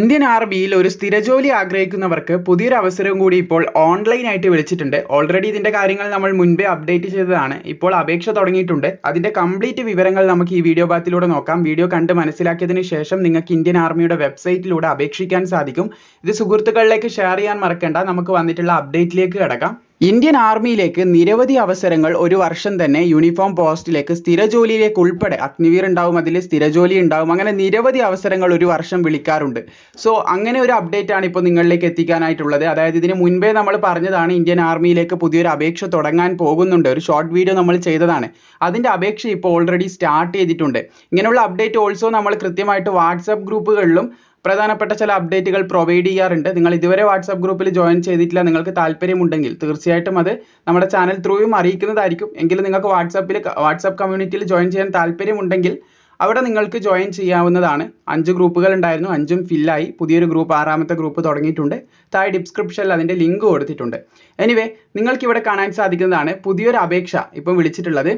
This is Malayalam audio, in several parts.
ഇന്ത്യൻ ആർമിയിൽ ഒരു സ്ഥിര ജോലി ആഗ്രഹിക്കുന്നവർക്ക് പുതിയൊരു അവസരം കൂടി ഇപ്പോൾ ഓൺലൈനായിട്ട് വിളിച്ചിട്ടുണ്ട്. ഓൾറെഡി ഇതിന്റെ കാര്യങ്ങൾ നമ്മൾ മുൻപേ അപ്ഡേറ്റ് ചെയ്തതാണ്. ഇപ്പോൾ അപേക്ഷ തുടങ്ങിയിട്ടുണ്ട്. അതിന്റെ കംപ്ലീറ്റ് വിവരങ്ങൾ നമുക്ക് ഈ വീഡിയോ ഭാഗത്തിലൂടെ നോക്കാം. വീഡിയോ കണ്ട് മനസ്സിലാക്കിയതിന് ശേഷം നിങ്ങൾക്ക് ഇന്ത്യൻ ആർമിയുടെ വെബ്സൈറ്റിലൂടെ അപേക്ഷിക്കാൻ സാധിക്കും. ഇത് സുഹൃത്തുക്കളിലേക്ക് ഷെയർ ചെയ്യാൻ മറക്കേണ്ട. നമുക്ക് വന്നിട്ടുള്ള അപ്ഡേറ്റിലേക്ക് കിടക്കാം. ഇന്ത്യൻ ആർമിയിലേക്ക് നിരവധി അവസരങ്ങൾ ഒരു വർഷം തന്നെ യൂണിഫോം പോസ്റ്റിലേക്ക് സ്ഥിര ജോലിയിലേക്ക് ഉൾപ്പെടെ അഗ്നിവീർ ഉണ്ടാവും അതിൽ സ്ഥിര ജോലി ഉണ്ടാവും അങ്ങനെ നിരവധി അവസരങ്ങൾ ഒരു വർഷം വിളിക്കാറുണ്ട്. സോ അങ്ങനെ ഒരു അപ്ഡേറ്റ് ആണ് ഇപ്പോൾ നിങ്ങളിലേക്ക് എത്തിക്കാനായിട്ടുള്ളത്. അതായത് ഇതിന് മുൻപേ നമ്മൾ പറഞ്ഞതാണ് ഇന്ത്യൻ ആർമിയിലേക്ക് പുതിയൊരു അപേക്ഷ തുടങ്ങാൻ പോകുന്നുണ്ട്. ഒരു ഷോർട്ട് വീഡിയോ നമ്മൾ ചെയ്തതാണ്. അതിന്റെ അപേക്ഷ ഇപ്പോൾ ഓൾറെഡി സ്റ്റാർട്ട് ചെയ്തിട്ടുണ്ട്. ഇങ്ങനെയുള്ള അപ്ഡേറ്റ് ഓൾസോ നമ്മൾ കൃത്യമായിട്ട് വാട്സപ്പ് ഗ്രൂപ്പുകളിലും പ്രധാനപ്പെട്ട ചില അപ്ഡേറ്റുകൾ പ്രൊവൈഡ് ചെയ്യാറുണ്ട്. നിങ്ങൾ ഇതുവരെ വാട്സാപ്പ് ഗ്രൂപ്പിൽ ജോയിൻ ചെയ്തിട്ടില്ല നിങ്ങൾക്ക് താല്പര്യമുണ്ടെങ്കിൽ തീർച്ചയായിട്ടും അത് നമ്മുടെ ചാനൽ ത്രൂയും അറിയിക്കുന്നതായിരിക്കും. എങ്കിലും നിങ്ങൾക്ക് വാട്സാപ്പിൽ വാട്സാപ്പ് കമ്മ്യൂണിറ്റിയിൽ ജോയിൻ ചെയ്യാൻ താല്പര്യമുണ്ടെങ്കിൽ അവിടെ നിങ്ങൾക്ക് ജോയിൻ ചെയ്യാവുന്നതാണ്. അഞ്ച് ഗ്രൂപ്പുകൾ ഉണ്ടായിരുന്നു. അഞ്ചും ഫില്ലായി പുതിയൊരു ഗ്രൂപ്പ് ആറാമത്തെ ഗ്രൂപ്പ് തുടങ്ങിയിട്ടുണ്ട്. താഴെ ഡിസ്ക്രിപ്ഷനിൽ അതിന്റെ ലിങ്ക് കൊടുത്തിട്ടുണ്ട്. എനിവേ നിങ്ങൾക്ക് ഇവിടെ കാണാൻ സാധിക്കുന്നതാണ് പുതിയൊരു അപേക്ഷ ഇപ്പം വിളിച്ചിട്ടുള്ളത്.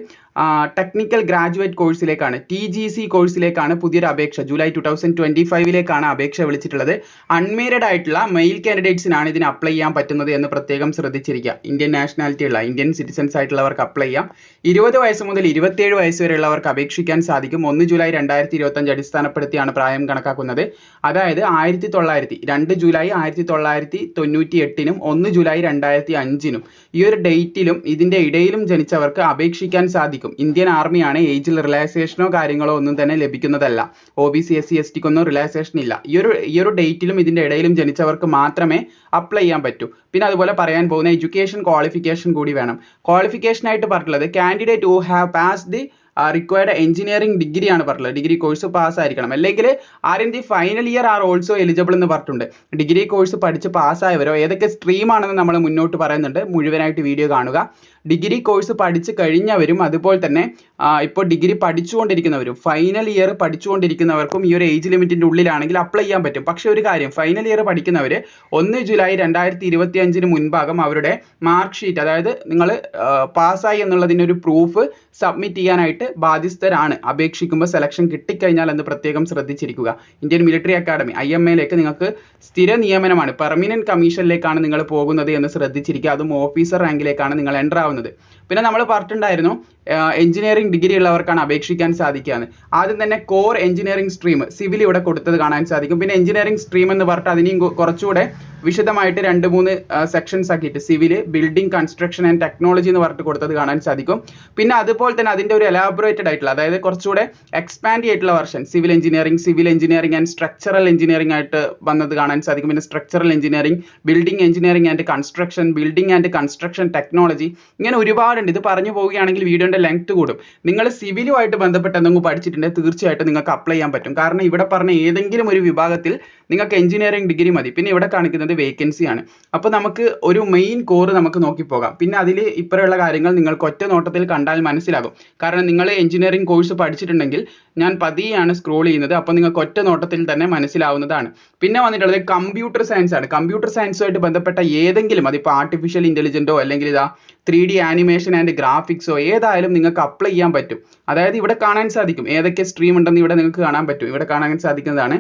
ടെക്നിക്കൽ ഗ്രാജുവേറ്റ് കോഴ്സിലേക്കാണ് ടി ജി സി കോഴ്സിലേക്കാണ് പുതിയൊരു അപേക്ഷ. ജൂലൈ ടു തൗസൻഡ് ട്വന്റി ഫൈവിലേക്കാണ് അപേക്ഷ വിളിച്ചിട്ടുള്ളത്. അൺമേരിഡ് ആയിട്ടുള്ള മെയിൽ കാൻഡിഡേറ്റ്സിനാണ് ഇതിന് അപ്ലൈ ചെയ്യാൻ പറ്റുന്നത് എന്ന് പ്രത്യേകം ശ്രദ്ധിച്ചിരിക്കുക. ഇന്ത്യൻ നാഷണാലിറ്റി ഉള്ള ഇന്ത്യൻ സിറ്റിസൺസ് ആയിട്ടുള്ളവർക്ക് അപ്ലൈ ചെയ്യാം. ഇരുപത് വയസ്സ് മുതൽ ഇരുപത്തിയേഴ് വയസ്സ് വരെയുള്ളവർക്ക് അപേക്ഷിക്കാൻ സാധിക്കും. ഒന്ന് ജൂലൈ രണ്ടായിരത്തി ഇരുപത്തഞ്ച് അടിസ്ഥാനപ്പെടുത്തിയാണ് പ്രായം കണക്കാക്കുന്നത്. അതായത് ആയിരത്തി തൊള്ളായിരത്തി രണ്ട് ജൂലൈ ആയിരത്തി തൊള്ളായിരത്തി തൊണ്ണൂറ്റി എട്ടിനും ഒന്ന് ജൂലൈ രണ്ടായിരത്തി അഞ്ചിനും ഈ ഒരു ഡേറ്റിലും ഇതിന്റെ ഇടയിലും ജനിച്ചവർക്ക് അപേക്ഷിക്കാൻ സാധിക്കും. ഇന്ത്യൻ ആർമിയാണ് ഏജിൽ റിലാക്സേഷനോ കാര്യങ്ങളോ ഒന്നും തന്നെ ലഭിക്കുന്നതല്ല. O B C S C S ടിക്കൊന്നും relaxation ഇല്ല. ഈ ഒരു ഈ ഒരു ഡേറ്റിലും ഇതിന്റെ ഇടയിലും ജനിച്ചവർക്ക് മാത്രമേ അപ്ലൈ ചെയ്യാൻ പറ്റൂ. പിന്നെ അതുപോലെ പറയാൻ പോകുന്ന എഡ്യൂക്കേഷൻ ക്വാളിഫിക്കേഷൻ കൂടി വേണം. ക്വാളിഫിക്കേഷൻ ആയിട്ട് പറഞ്ഞിട്ടുള്ളത് candidate who have pass the required engineering degree ആണ് പറഞ്ഞിട്ടുള്ളത്. ഡിഗ്രി കോഴ്സ് പാസ് ആയിരിക്കണം. അല്ലെങ്കിൽ are in the final year are also eligible എന്ന് പറഞ്ഞിട്ടുണ്ട്. ഡിഗ്രി കോഴ്സ് പഠിച്ച് പാസ്സായവരോ ഏതൊക്കെ സ്ട്രീം ആണെന്ന് നമ്മൾ മുന്നോട്ട് പറയുന്നുണ്ട്. മുഴുവനായിട്ട് വീഡിയോ കാണുക. ഡിഗ്രി കോഴ്സ് പഠിച്ച് കഴിഞ്ഞവരും അതുപോലെ തന്നെ ഇപ്പോൾ ഡിഗ്രി പഠിച്ചുകൊണ്ടിരിക്കുന്നവരും ഫൈനൽ ഇയർ പഠിച്ചുകൊണ്ടിരിക്കുന്നവർക്കും ഈ ഒരു ഏജ് ലിമിറ്റിന്റെ ഉള്ളിലാണെങ്കിൽ അപ്ലൈ ചെയ്യാൻ പറ്റും. പക്ഷേ ഒരു കാര്യം ഫൈനൽ ഇയർ പഠിക്കുന്നവർ ഒന്ന് ജൂലൈ രണ്ടായിരത്തി ഇരുപത്തി അഞ്ചിന് മുൻപാകം അവരുടെ മാർക്ക് ഷീറ്റ് അതായത് നിങ്ങൾ പാസ്സായി എന്നുള്ളതിന്റെ ഒരു പ്രൂഫ് സബ്മിറ്റ് ചെയ്യാനായിട്ട് ബാധ്യസ്ഥരാണ്. അപേക്ഷിക്കുമ്പോൾ സെലക്ഷൻ കിട്ടിക്കഴിഞ്ഞാൽ എന്ന് പ്രത്യേകം ശ്രദ്ധിച്ചിരിക്കുക. Indian Military Academy I M എയിലേക്ക് നിങ്ങൾക്ക് സ്ഥിര നിയമനമാണ്. പെർമനന്റ് കമ്മീഷനിലേക്കാണ് നിങ്ങൾ പോകുന്നത് എന്ന് ശ്രദ്ധിച്ചിരിക്കുക. അതും ഓഫീസർ റാങ്കിലേക്കാണ് നിങ്ങൾ എന്റർ ആവുന്നത്. പിന്നെ നമ്മൾ പറഞ്ഞിട്ടുണ്ടായിരുന്നു എഞ്ചിനീയറിംഗ് ഡിഗ്രി ഉള്ളവർക്കാണ് അപേക്ഷിക്കാൻ സാധിക്കുകയെന്ന്. ആദ്യം തന്നെ കോർ എഞ്ചിനീയറിംഗ് സ്ട്രീം സിവിൽ ഇവിടെ കൊടുത്തത് കാണാൻ സാധിക്കും. പിന്നെ എഞ്ചിനീയറിംഗ് സ്ട്രീം എന്ന് പറഞ്ഞിട്ട് അതിനെയും കുറച്ചുകൂടെ വിശദമായിട്ട് രണ്ട് മൂന്ന് സെക്ഷൻസ് ആക്കിയിട്ട് civil building construction and technology എന്ന് പറഞ്ഞിട്ട് കൊടുത്തത് കാണാൻ സാധിക്കും. പിന്നെ അതുപോലെ തന്നെ അതിന്റെ ഒരു എലാബറേറ്റഡ് ആയിട്ടുള്ള അതായത് കുറച്ചുകൂടെ എക്സ്പാൻഡ് ചെയ്തിട്ടുള്ള version civil engineering civil engineering and structural engineering ആയിട്ട് വന്നത് കാണാൻ സാധിക്കും. പിന്നെ structural engineering building engineering and construction building and construction technology ഇങ്ങനെ ഒരുപാടുണ്ട്. ഇത് പറഞ്ഞു പോവുകയാണെങ്കിൽ വീഡിയോന്റെ ലെങ്ത് കൂടും. നിങ്ങൾ സിവിലുമായിട്ട് ബന്ധപ്പെട്ട് എന്തെങ്കിലും പഠിച്ചിട്ടുണ്ടെങ്കിൽ തീർച്ചയായിട്ടും നിങ്ങൾക്ക് അപ്ലൈ ചെയ്യാൻ പറ്റും. കാരണം ഇവിടെ പറഞ്ഞ ഏതെങ്കിലും ഒരു വിഭാഗത്തിൽ നിങ്ങൾക്ക് എഞ്ചിനീയറിംഗ് ഡിഗ്രി മതി. പിന്നെ ഇവിടെ കാണിക്കുന്നത് വേക്കൻസി ആണ്. അപ്പോൾ നമുക്ക് ഒരു മെയിൻ കോർ നമുക്ക് നോക്കി പോകാം. പിന്നെ അതിൽ ഇപ്പറയുള്ള കാര്യങ്ങൾ നിങ്ങൾക്ക് ഒറ്റ നോട്ടത്തിൽ കണ്ടാൽ മനസ്സിലാകും. കാരണം നിങ്ങൾ എഞ്ചിനീയറിംഗ് കോഴ്സ് പഠിച്ചിട്ടുണ്ടെങ്കിൽ ഞാൻ പതിയാണ് സ്ക്രോൾ ചെയ്യുന്നത്. അപ്പോൾ നിങ്ങൾക്ക് ഒറ്റ നോട്ടത്തിൽ തന്നെ മനസ്സിലാവുന്നതാണ്. പിന്നെ വന്നിട്ടുള്ളത് കമ്പ്യൂട്ടർ സയൻസ് ആണ്. കമ്പ്യൂട്ടർ സയൻസുമായിട്ട് ബന്ധപ്പെട്ട ഏതെങ്കിലും അതിപ്പോൾ ആർട്ടിഫിഷ്യൽ ഇന്റലിജന്റോ അല്ലെങ്കിൽ ഇതാ ത്രീ ഡി ആനിമേഷൻ ആൻഡ് ഗ്രാഫിക്സോ ഏതായാലും നിങ്ങൾക്ക് അപ്ലൈ ചെയ്യാൻ പറ്റും. അതായത് ഇവിടെ കാണാൻ സാധിക്കും. ഏതൊക്കെ സ്ട്രീം ഉണ്ടെന്ന് ഇവിടെ നിങ്ങൾക്ക് കാണാൻ പറ്റും. ഇവിടെ കാണാൻ സാധിക്കുന്നതാണ്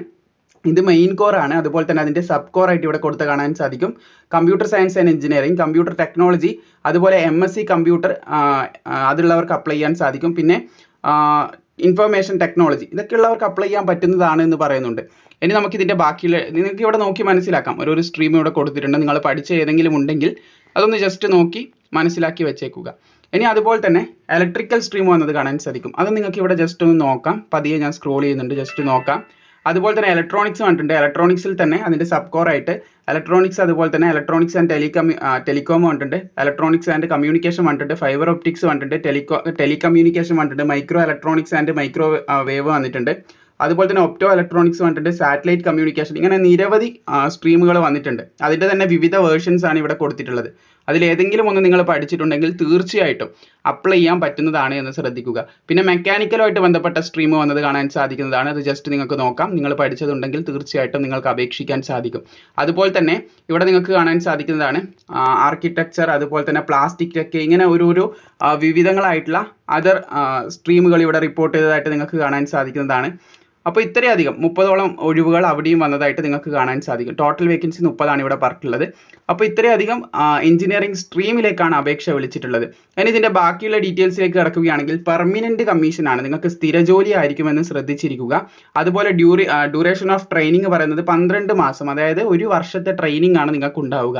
ഇത് മെയിൻ കോർ ആണ്. അതുപോലെ തന്നെ അതിന്റെ സബ് കോർ ആയിട്ട് ഇവിടെ കൊടുത്ത് കാണാൻ സാധിക്കും. Computer science and engineering computer technology അതുപോലെ എം എസ് സി കമ്പ്യൂട്ടർ അതുള്ളവർക്ക് അപ്ലൈ ചെയ്യാൻ സാധിക്കും. പിന്നെ ഇൻഫർമേഷൻ ടെക്നോളജി ഇതൊക്കെ ഉള്ളവർക്ക് അപ്ലൈ ചെയ്യാൻ പറ്റുന്നതാണ് എന്ന് പറയുന്നുണ്ട്. ഇനി നമുക്ക് ഇതിന്റെ ബാക്കിയുള്ള നിങ്ങൾക്ക് ഇവിടെ നോക്കി മനസ്സിലാക്കാം. ഒരു സ്ട്രീം ഇവിടെ കൊടുത്തിട്ടുണ്ട്. നിങ്ങൾ പഠിച്ച ഏതെങ്കിലും ഉണ്ടെങ്കിൽ അതൊന്ന് ജസ്റ്റ് നോക്കി മനസ്സിലാക്കി വെച്ചേക്കുക. ഇനി അതുപോലെ തന്നെ ഇലക്ട്രിക്കൽ സ്ട്രീം വന്നത് കാണാൻ സാധിക്കും. അത് നിങ്ങൾക്ക് ഇവിടെ ജസ്റ്റ് ഒന്ന് നോക്കാം. പതിയെ ഞാൻ സ്ക്രോൾ ചെയ്യുന്നുണ്ട്. ജസ്റ്റ് നോക്കാം. അതുപോലെ തന്നെ ഇലക്ട്രോണിക്സ് കണ്ടിട്ടുണ്ട്. ഇലക്ട്രോണിക്സിൽ തന്നെ അതിന്റെ സബ് കോർ ആയിട്ട് ഇലക്ട്രോണിക്സ് അതുപോലെ തന്നെ ഇലക്ട്രോണിക്സ് ആൻഡ് ടെലികമ്യൂ ടെലികോം വന്നിട്ടുണ്ട് ഇലക്ട്രോണിക്സ് ആൻഡ് കമ്മ്യൂണിക്കേഷൻ വന്നിട്ടുണ്ട് ഫൈബർ ഒപ്റ്റിക്സ് വന്നിട്ടുണ്ട് ടെലികോ ടെലികമ്മ്യൂണിക്കേഷൻ വന്നിട്ടുണ്ട് micro electronics and microwave വന്നിട്ടുണ്ട്. അതുപോലെ തന്നെ ഒപ്റ്റോ ഇലക്ട്രോണിക്സ് വന്നിട്ടുണ്ട് സാറ്റലൈറ്റ് കമ്മ്യൂണിക്കേഷൻ ഇങ്ങനെ നിരവധി സ്ട്രീമുകൾ വന്നിട്ടുണ്ട്. അതിന്റെ തന്നെ വിവിധ വേർഷൻസ് ആണ് ഇവിടെ കൊടുത്തിട്ടുള്ളത്. അതിൽ ഏതെങ്കിലും ഒന്ന് നിങ്ങൾ പഠിച്ചിട്ടുണ്ടെങ്കിൽ തീർച്ചയായിട്ടും അപ്ലൈ ചെയ്യാൻ പറ്റുന്നതാണ് എന്ന് ശ്രദ്ധിക്കുക. പിന്നെ മെക്കാനിക്കലുമായിട്ട് ബന്ധപ്പെട്ട സ്ട്രീം വന്നത് കാണാൻ സാധിക്കുന്നതാണ്. അത് ജസ്റ്റ് നിങ്ങൾക്ക് നോക്കാം. നിങ്ങൾ പഠിച്ചതുണ്ടെങ്കിൽ തീർച്ചയായിട്ടും നിങ്ങൾക്ക് അപേക്ഷിക്കാൻ സാധിക്കും. അതുപോലെ തന്നെ ഇവിടെ നിങ്ങൾക്ക് കാണാൻ സാധിക്കുന്നതാണ് ആർക്കിടെക്ചർ അതുപോലെ തന്നെ പ്ലാസ്റ്റിക് ഒക്കെ ഇങ്ങനെ ഓരോരോ വിവിധങ്ങളായിട്ടുള്ള അതർ സ്ട്രീമുകൾ ഇവിടെ റിപ്പോർട്ട് ചെയ്തതായിട്ട് നിങ്ങൾക്ക് കാണാൻ സാധിക്കുന്നതാണ്. അപ്പോൾ ഇത്രയധികം മുപ്പതോളം ഒഴിവുകൾ അവിടെയും വന്നതായിട്ട് നിങ്ങൾക്ക് കാണാൻ സാധിക്കും. ടോട്ടൽ വേക്കൻസി മുപ്പതാണ് ഇവിടെ പറഞ്ഞിട്ടുള്ളത്. അപ്പോൾ ഇത്രയധികം എഞ്ചിനീയറിംഗ് സ്ട്രീമിലേക്കാണ് അപേക്ഷ വിളിച്ചിട്ടുള്ളത്. ഇനി ഇതിന്റെ ബാക്കിയുള്ള ഡീറ്റെയിൽസിലേക്ക് കിടക്കുകയാണെങ്കിൽ പെർമനന്റ് കമ്മീഷനാണ് നിങ്ങൾക്ക് സ്ഥിര ജോലി ആയിരിക്കുമെന്ന് ശ്രദ്ധിച്ചിരിക്കുക. അതുപോലെ ഡ്യൂറി ഡ്യൂറേഷൻ ഓഫ് ട്രെയിനിങ് പറയുന്നത് പന്ത്രണ്ട് മാസം അതായത് ഒരു വർഷത്തെ ട്രെയിനിങ് ആണ് നിങ്ങൾക്ക് ഉണ്ടാവുക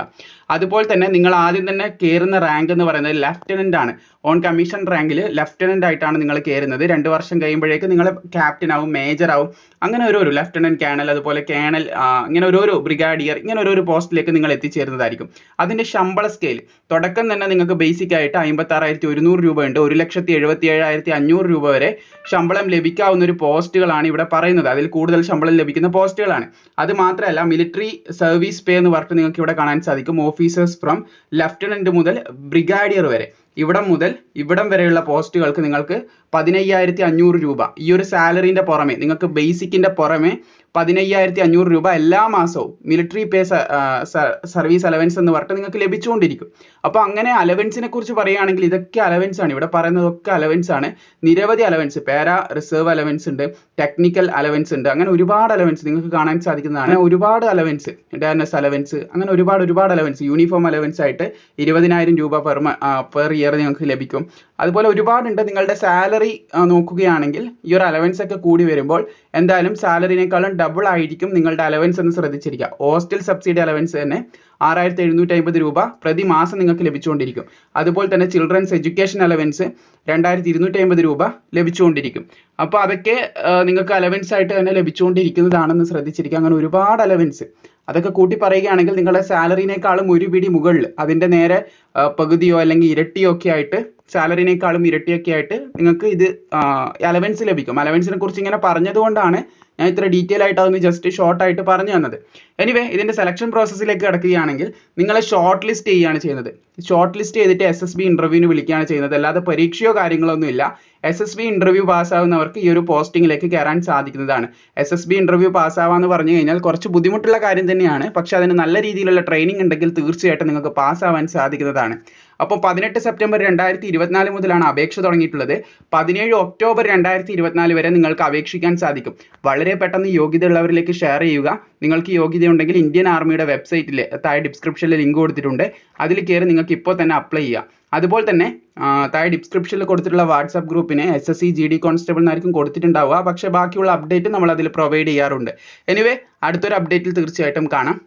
അതുപോലെ തന്നെ നിങ്ങൾ ആദ്യം തന്നെ കയറുന്ന റാങ്ക് എന്ന് പറയുന്നത് ലെഫ്റ്റനന്റ് ആണ്. ഓൺ കമ്മീഷൻ റാങ്കിൽ ലെഫ്റ്റനന്റ് ആയിട്ടാണ് നിങ്ങൾ കയറുന്നത് രണ്ട് വർഷം കഴിയുമ്പോഴേക്കും നിങ്ങൾ ക്യാപ്റ്റൻ ആവും മേജർ ആവും. അങ്ങനെ ഓരോരോ ലെഫ്റ്റനന്റ് കേണൽ അതുപോലെ കേണൽ ഇങ്ങനെ ഓരോരോ ബ്രിഗാഡിയർ ഇങ്ങനെ ഓരോരോ പോസ്റ്റിലേക്ക് നിങ്ങൾ എത്തിച്ചേരുന്നതായിരിക്കും. അതിന്റെ ശമ്പള സ്കെയിൽ തുടക്കം തന്നെ നിങ്ങൾക്ക് ബേസിക് ആയിട്ട് അമ്പത്തി ആറായിരത്തി ഒരുന്നൂറ് ഉണ്ട് ഒരു ലക്ഷത്തി എഴുപത്തി ഏഴായിരത്തി അഞ്ഞൂറ് രൂപ വരെ ശമ്പളം ലഭിക്കാവുന്ന ഒരു പോസ്റ്റുകളാണ് ഇവിടെ പറയുന്നത്. അതിൽ കൂടുതൽ ശമ്പളം ലഭിക്കുന്ന പോസ്റ്റുകളാണ്. അത് മാത്രമല്ല മിലിറ്ററി സർവീസ് പേ എന്ന് പറഞ്ഞിട്ട് നിങ്ങൾക്ക് ഇവിടെ കാണാൻ സാധിക്കും. ഓഫീസേഴ്സ് ഫ്രം ലെഫ്റ്റനന്റ് മുതൽ ബ്രിഗാഡിയർ വരെ. ഇവിടം മുതൽ ഇവിടം വരെയുള്ള പോസ്റ്റുകൾക്ക് നിങ്ങൾക്ക് പതിനയ്യായിരത്തി അഞ്ഞൂറ് രൂപ. ഈ ഒരു സാലറിന്റെ പുറമെ നിങ്ങൾക്ക് ബേസിക്കിന്റെ പുറമെ പതിനയ്യായിരത്തി അഞ്ഞൂറ് രൂപ എല്ലാ മാസവും മിലിറ്ററി പേ സർവീസ് അലവൻസ് എന്ന് പറഞ്ഞിട്ട് നിങ്ങൾക്ക് ലഭിച്ചുകൊണ്ടിരിക്കും. അപ്പോൾ അങ്ങനെ അലവൻസിനെ കുറിച്ച് പറയുകയാണെങ്കിൽ ഇതൊക്കെ അലവൻസ് ആണ്. ഇവിടെ പറയുന്നതൊക്കെ അലവൻസ് ആണ്. നിരവധി അലവൻസ് പാരാ റിസർവ് അലവൻസ് ഉണ്ട് ടെക്നിക്കൽ അലവൻസ് ഉണ്ട് അങ്ങനെ ഒരുപാട് അലവൻസ് നിങ്ങൾക്ക് കാണാൻ സാധിക്കുന്നതാണ്. ഒരുപാട് അലവൻസ് ഡയർനെസ് അലവൻസ് അങ്ങനെ ഒരുപാട് ഒരുപാട് അലവൻസ് യൂണിഫോം അലവൻസ് ആയിട്ട് ഇരുപതിനായിരം രൂപ പെർ പെർ ഇയർ നിങ്ങൾക്ക് ലഭിക്കും. അതുപോലെ ഒരുപാടുണ്ട് നിങ്ങളുടെ സാലറി നോക്കുകയാണെങ്കിൽ ഈ ഒരു അലവൻസ് ഒക്കെ കൂടി വരുമ്പോൾ എന്തായാലും സാലറിനേക്കാളും ഡബിൾ ആയിരിക്കും നിങ്ങളുടെ അലവൻസ് എന്ന് ശ്രദ്ധിച്ചിരിക്കുക. ഹോസ്റ്റൽ സബ്സിഡി അലവൻസ് തന്നെ ആറായിരത്തി എഴുന്നൂറ്റി അമ്പത് രൂപ പ്രതിമാസം നിങ്ങൾക്ക് ലഭിച്ചുകൊണ്ടിരിക്കും. അതുപോലെ തന്നെ ചിൽഡ്രൻസ് എഡ്യൂക്കേഷൻ അലവൻസ് രണ്ടായിരത്തി ഇരുന്നൂറ്റി അമ്പത് രൂപ ലഭിച്ചുകൊണ്ടിരിക്കും. അപ്പോൾ അതൊക്കെ നിങ്ങൾക്ക് അലവൻസ് ആയിട്ട് തന്നെ ലഭിച്ചുകൊണ്ടിരിക്കുന്നതാണെന്ന് ശ്രദ്ധിച്ചിരിക്കുക. അങ്ങനെ ഒരുപാട് അലവൻസ് അതൊക്കെ കൂട്ടി പറയുകയാണെങ്കിൽ നിങ്ങളുടെ സാലറിനേക്കാളും ഒരു പിടി മുകളിൽ അതിന്റെ നേരെ പകുതിയോ അല്ലെങ്കിൽ ഇരട്ടിയോ ഒക്കെ ആയിട്ട് സാലറിനേക്കാളും ഇരട്ടിയൊക്കെ ആയിട്ട് നിങ്ങൾക്ക് ഇത് അലവൻസ് ലഭിക്കും. അലവൻസിനെ കുറിച്ച് ഇങ്ങനെ പറഞ്ഞതുകൊണ്ടാണ് ഞാൻ ഇത്ര ഡീറ്റെയിൽ ആയിട്ട് അതൊന്ന് ജസ്റ്റ് ഷോർട്ട് ആയിട്ട് പറഞ്ഞു തന്നത്. എനിവേ ഇതിന്റെ സെലക്ഷൻ പ്രോസസ്സിലേക്ക് കിടക്കുകയാണെങ്കിൽ നിങ്ങളെ ഷോർട്ട് ലിസ്റ്റ് ചെയ്യുകയാണ് ചെയ്യുന്നത്. ഷോർട്ട് ലിസ്റ്റ് ചെയ്തിട്ട് എസ് എസ് ബി ഇന്റർവ്യൂവിന് വിളിക്കുകയാണ് ചെയ്യുന്നത്. അല്ലാതെ പരീക്ഷയോ കാര്യങ്ങളോ ഒന്നും ഇല്ല എസ് എസ് ബി ഇന്റർവ്യൂ പാസ്സാവുന്നവർക്ക് ഈ ഒരു പോസ്റ്റിംഗിലേക്ക് കയറാൻ സാധിക്കുന്നതാണ്. എസ് എസ് ബി ഇന്റർവ്യൂ പാസ്സാവാന്ന് പറഞ്ഞു കഴിഞ്ഞാൽ കുറച്ച് ബുദ്ധിമുട്ടുള്ള കാര്യം തന്നെയാണ്. പക്ഷേ അതിന് നല്ല രീതിയിലുള്ള ട്രെയിനിങ് ഉണ്ടെങ്കിൽ തീർച്ചയായിട്ടും നിങ്ങൾക്ക് പാസ്സാവാൻ സാധിക്കുന്നതാണ്. അപ്പോൾ പതിനെട്ട് സെപ്റ്റംബർ രണ്ടായിരത്തി ഇരുപത്തിനാല് മുതലാണ് അപേക്ഷ തുടങ്ങിയിട്ടുള്ളത്. പതിനേഴ് ഒക്ടോബർ രണ്ടായിരത്തി ഇരുപത്തിനാല് വരെ നിങ്ങൾക്ക് അപേക്ഷിക്കാൻ സാധിക്കും. വളരെ പെട്ടെന്ന് യോഗ്യത ഉള്ളവരിലേക്ക് ഷെയർ ചെയ്യുക. നിങ്ങൾക്ക് യോഗ്യത ഉണ്ടെങ്കിൽ ഇന്ത്യൻ ആർമിയുടെ വെബ്സൈറ്റിൽ താഴെ ഡിസ്ക്രിപ്ഷനിൽ ലിങ്ക് കൊടുത്തിട്ടുണ്ട്. അതിൽ കയറി നിങ്ങൾക്ക് ഇപ്പോൾ തന്നെ അപ്ലൈ ചെയ്യാം. അതുപോലെ തന്നെ താഴെ ഡിസ്ക്രിപ്ഷനിൽ കൊടുത്തിട്ടുള്ള വാട്സാപ്പ് ഗ്രൂപ്പിന് S S C G D constable എന്നായിരിക്കും കൊടുത്തിട്ടുണ്ടാവുക. പക്ഷേ ബാക്കിയുള്ള അപ്ഡേറ്റ് നമ്മൾ അതിൽ പ്രൊവൈഡ് ചെയ്യാറുണ്ട്. എനിവേ അടുത്തൊരു അപ്ഡേറ്റിൽ തീർച്ചയായിട്ടും കാണാം.